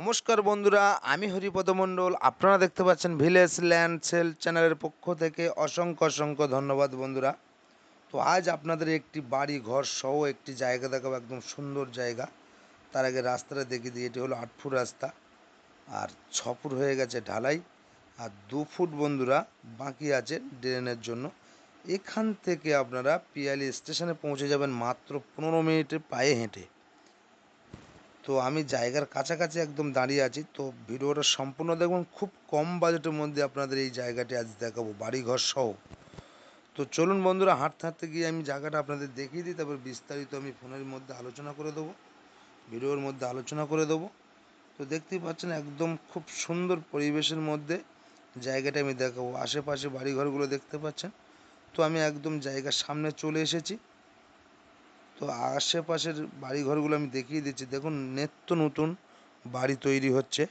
নমস্কার বন্ধুরা, আমি হরিপদ মণ্ডল। আপনারা দেখতে পাচ্ছেন ভিলেজ ল্যান্ড সেল চ্যানেলের পক্ষ থেকে অসংখ্য অসংখ্য ধন্যবাদ বন্ধুরা। তো আজ আপনাদের একটি বাড়ি ঘর সহ একটি জায়গা দেখাবো, একদম সুন্দর জায়গা। তার আগে রাস্তাটা দেখিয়ে দিই, এটি হলো আট ফুট রাস্তা। আর ছ ফুট হয়ে গেছে ঢালাই। আর দু ফুট বন্ধুরা, বাকি আছে ড্রেনের জন্য। এখান থেকে আপনারা পিয়ালি স্টেশনে পৌঁছে যাবেন মাত্র পনেরো মিনিটে পায়ে হেঁটে। তো আমি জায়গার কাছাকাছি একদম দাঁড়িয়ে আছি। তো ভিডিওটা সম্পূর্ণ দেখুন, খুব কম বাজেটের মধ্যে আপনাদের এই জায়গাটি আজ দেখাবো, বাড়িঘর সহ। তো চলুন বন্ধুরা, হাঁটতে হাঁটতে গিয়ে আমি জায়গাটা আপনাদের দেখিয়ে দিই, তারপর বিস্তারিত আমি ফোনের মধ্যে আলোচনা করে দেবো, ভিডিওর মধ্যে আলোচনা করে দেবো। তো দেখতেই পাচ্ছেন একদম খুব সুন্দর পরিবেশের মধ্যে জায়গাটা আমি দেখাবো। আশেপাশে বাড়িঘরগুলো দেখতে পাচ্ছেন। তো আমি একদম জায়গার সামনে চলে এসেছি। তো আশেপাশের বাড়িঘরগুলো আমি দেখিয়ে দিচ্ছি। দেখুন, নিত্য নতুন বাড়ি তৈরি হচ্ছে।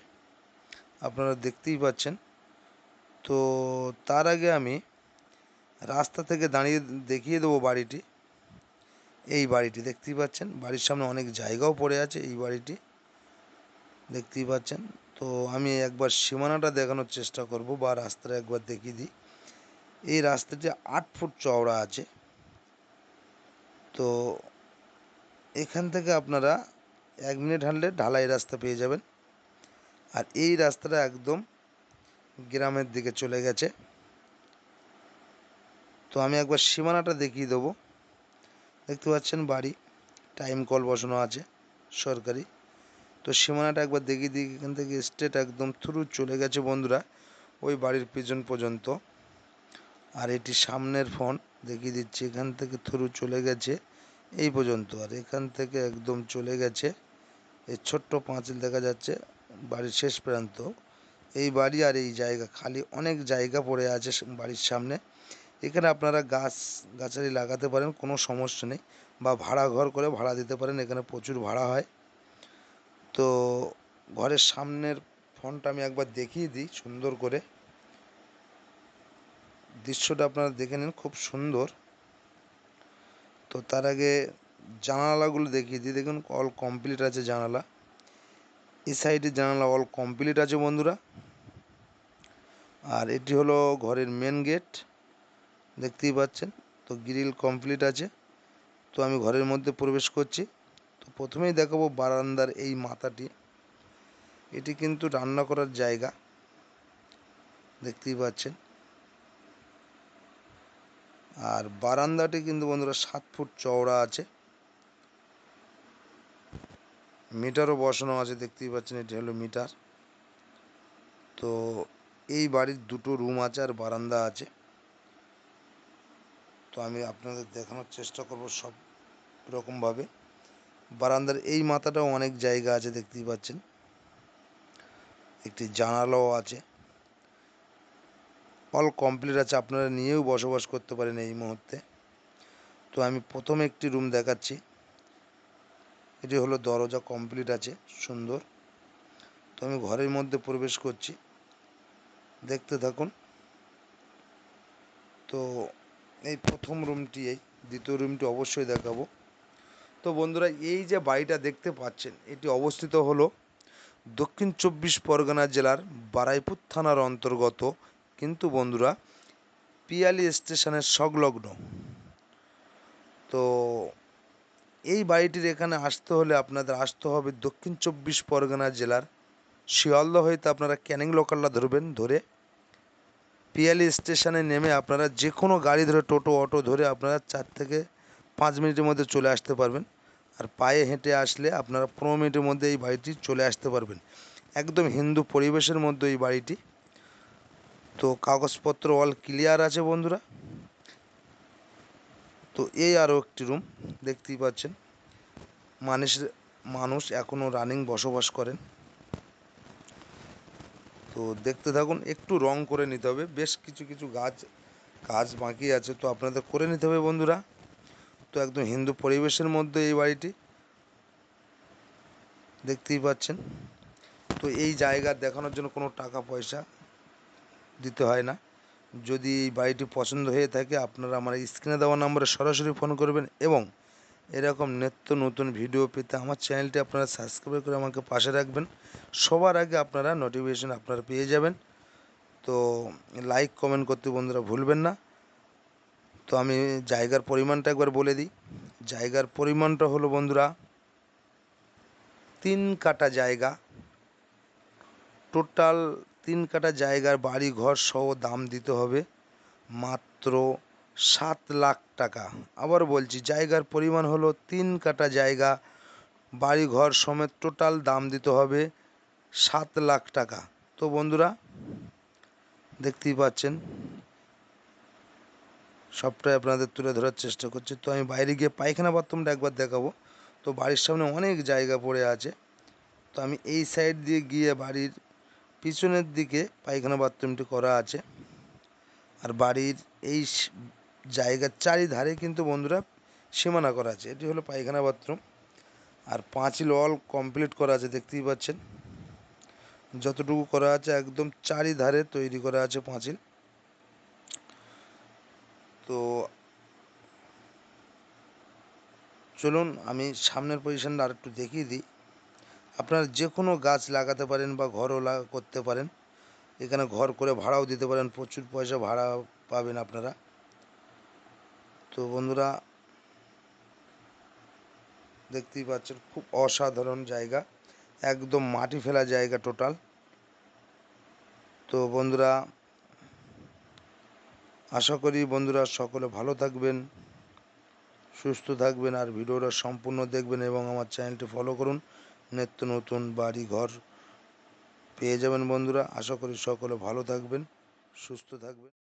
আপনারা দেখতেই পাচ্ছেন। তো তার আগে আমি রাস্তা থেকে দাঁড়িয়ে দেখিয়ে দেবো বাড়িটি। এই বাড়িটি দেখতেই পাচ্ছেন। বাড়ির সামনে অনেক জায়গাও পড়ে আছে এই বাড়িটি। দেখতেই পাচ্ছেন। তো আমি একবার সীমানাটা দেখানোর চেষ্টা করব বা রাস্তাটা একবার দেখিয়ে দিই। এই রাস্তাটি আট ফুট চওড়া আছে। তো এখান থেকে আপনারা এক মিনিট হাঁটলে ঢালাই রাস্তা পেয়ে যাবেন। আর এই রাস্তাটা একদম গ্রামের দিকে চলে গেছে। তো আমি একবার সীমানাটা দেখিয়ে দেবো। দেখতে পাচ্ছেন বাড়ি, টাইম কল বসানো আছে সরকারি। তো সীমানাটা একবার দেখিয়ে দিই, এখান থেকে স্টেট একদম থ্রু চলে গেছে বন্ধুরা, ওই বাড়ির পিছন পর্যন্ত। আর এটি সামনের ফোন, দেখিয়ে দিচ্ছি, এখান থেকে থ্রু চলে গেছে। এই পর্যন্ত। আর এখান থেকে একদম চলে গেছে। এই ছোট্ট পাঁচিল দেখা যাচ্ছে, বাড়ির শেষ প্রান্ত। এই বাড়ি আর এই জায়গা, খালি অনেক জায়গা পড়ে আছে বাড়ির সামনে। এখানে আপনারা গাছ, গাছালি লাগাতে পারেন, কোনো সমস্যা নেই। বা ভাড়া ঘর করে ভাড়া দিতে পারেন, এখানে প্রচুর ভাড়া হয়। তো ঘরের সামনের ফোনটা আমি একবার দেখিয়ে দিই সুন্দর করে। দৃশ্যটা আপনারা দেখে নিন, খুব সুন্দর। তো তার আগে জানালাগুলো দেখিয়ে দিই। দেখুন অল কমপ্লিট আছে জানালা। এই সাইডে জানালা অল কমপ্লিট আছে বন্ধুরা। আর এটি হলো ঘরের মেন গেট দেখতেই পাচ্ছেন? তো গ্রিল কমপ্লিট আছে। তো আমি ঘরের মধ্যে প্রবেশ করছি। তো প্রথমেই দেখাবো বারান্দার এই মাথাটি। এটি কিন্তু রান্না করার জায়গা। দেখতেই পাচ্ছেন? আর বারান্দাটি কিন্তু বন্ধুরা সাত ফুট চওড়া আছে। মিটারও বসানো আছে, দেখতেই পাচ্ছেন এটি হলো মিটার। তো এই বাড়ির দুটো রুম আছে আর বারান্দা আছে। তো আমি আপনাদের দেখানোর চেষ্টা করব সব রকমভাবে বারান্দার এই মাথাটাও অনেক জায়গা আছে, দেখতেই পাচ্ছেন। একটি জানালাও আছে। অল কমপ্লিট আছে, আপনারা নিয়েও বসবাস করতে পারেন এই মুহূর্তে। তো আমি প্রথমে একটি রুম দেখাচ্ছি। এটি হলো দরজা কমপ্লিট আছে, সুন্দর। তো আমি ঘরের মধ্যে প্রবেশ করছি। দেখতে থাকুন। তো এই প্রথম রুমটি এই দ্বিতীয় রুমটি অবশ্যই দেখাবো। তো বন্ধুরা, এই যে বাড়িটা দেখতে পাচ্ছেন, এটি অবস্থিত হলো দক্ষিণ চব্বিশ পরগনা জেলার বারাইপুর থানার অন্তর্গত কিন্তু বন্ধুরা, পিয়ালি স্টেশনের সংলগ্ন। তো এই বাড়িটির এখানে আসতে হলে আপনাদের আসতে হবে দক্ষিণ চব্বিশ পরগনা জেলার শিয়ালদা হইতে আপনারা ক্যানিং লোকালটা ধরবেন ধরে। পিয়ালি স্টেশনে নেমে আপনারা যে কোনো গাড়ি ধরে, টোটো, অটো ধরে আপনারা চার থেকে পাঁচ মিনিটের মধ্যে চলে আসতে পারবেন। আর পায়ে হেঁটে আসলে আপনারা পনেরো মিনিটের মধ্যে এই বাড়িটি চলে আসতে পারবেন। একদম হিন্দু পরিবেশের মধ্যে এই বাড়িটি। তো কাগজপত্র অল ক্লিয়ার আছে বন্ধুরা। তো এই আরও একটি রুম দেখতেই পাচ্ছেন। মানুষ মানুষ এখনও রানিং বসবাস করেন। তো দেখতে থাকুন, একটু রং করে নিতে হবে। বেশ কিছু কিছু গাছ, কাজ বাকি আছে, তো আপনাদের করে নিতে হবে বন্ধুরা। তো একদম হিন্দু পরিবেশের মধ্যে এই বাড়িটি। দেখতেই পাচ্ছেন। তো এই জায়গা দেখানোর জন্য কোনো টাকা পয়সা দিতে হয় না। যদি এই বাড়িটি পছন্দ হয়ে থাকে, আপনারা আমার স্ক্রিনে দেওয়া নম্বরে সরাসরি ফোন করবেন এবং এরকম নিত্য নতুন ভিডিও পেতে আমার চ্যানেলটি আপনারা সাবস্ক্রাইব করে আমাকে পাশে রাখবেন। সবার আগে আপনারা নোটিফিকেশন আপনারা পেয়ে যাবেন। তো লাইক কমেন্ট করতে বন্ধুরা ভুলবেন না। তো আমি জায়গার পরিমাণটা একবার বলে দিই। জায়গার পরিমাণটা হলো বন্ধুরা তিন কাটা জায়গা। টোটাল তিন কাটা জায়গার বাড়ি ঘর সহ দাম দিতে হবে মাত্র সাত লাখ টাকা। আবার বলছি, জায়গার পরিমাণ হলো তিন কাটা জায়গা বাড়ি ঘর সমেত টোটাল দাম দিতে হবে সাত লাখ টাকা। তো বন্ধুরা, দেখতেই পাচ্ছেন, সবটাই আপনাদের তুলে ধরার চেষ্টা করছি। তো আমি বাইরে গিয়ে পায়খানা বাথরুমটা একবার দেখাবো। তো বাড়ির সামনে অনেক জায়গা পড়ে আছে। তো আমি এই সাইড দিয়ে গিয়ে বাড়ির পিছনের দিকে পায়খানা বাথরুমটি করা আছে। আর বাড়ির এই জায়গার চারিধারে কিন্তু বন্ধুরা সীমানা করা আছে। এটি হলো পায়খানা বাথরুম। আর পাঁচিল অল কমপ্লিট করা আছে, দেখতেই পাচ্ছেন। যতটুকু করা আছে একদম চারিধারে তৈরি করা আছে পাঁচিল। তো চলুন আমি সামনের পজিশনটা আর একটু দেখিয়ে দিই। আপনারা যে কোনো গাছ লাগাতে পারেন বা ঘরও করতে পারেন। এখানে ঘর করে ভাড়াও দিতে পারেন, প্রচুর পয়সা ভাড়া পাবেন আপনারা। তো বন্ধুরা, দেখতেই পাচ্ছেন খুব অসাধারণ জায়গা। একদম মাটি ফেলা জায়গা টোটাল। তো বন্ধুরা, আশা করি বন্ধুরা সকলে ভালো থাকবেন, সুস্থ থাকবেন, আর ভিডিওটা সম্পূর্ণ দেখবেন এবং আমার চ্যানেলটি ফলো করুন। নিত্য নতুন বাড়ি ঘর পেয়ে যাবেন বন্ধুরা। আশা করি সকলে ভালো থাকবেন সুস্থ থাকবেন।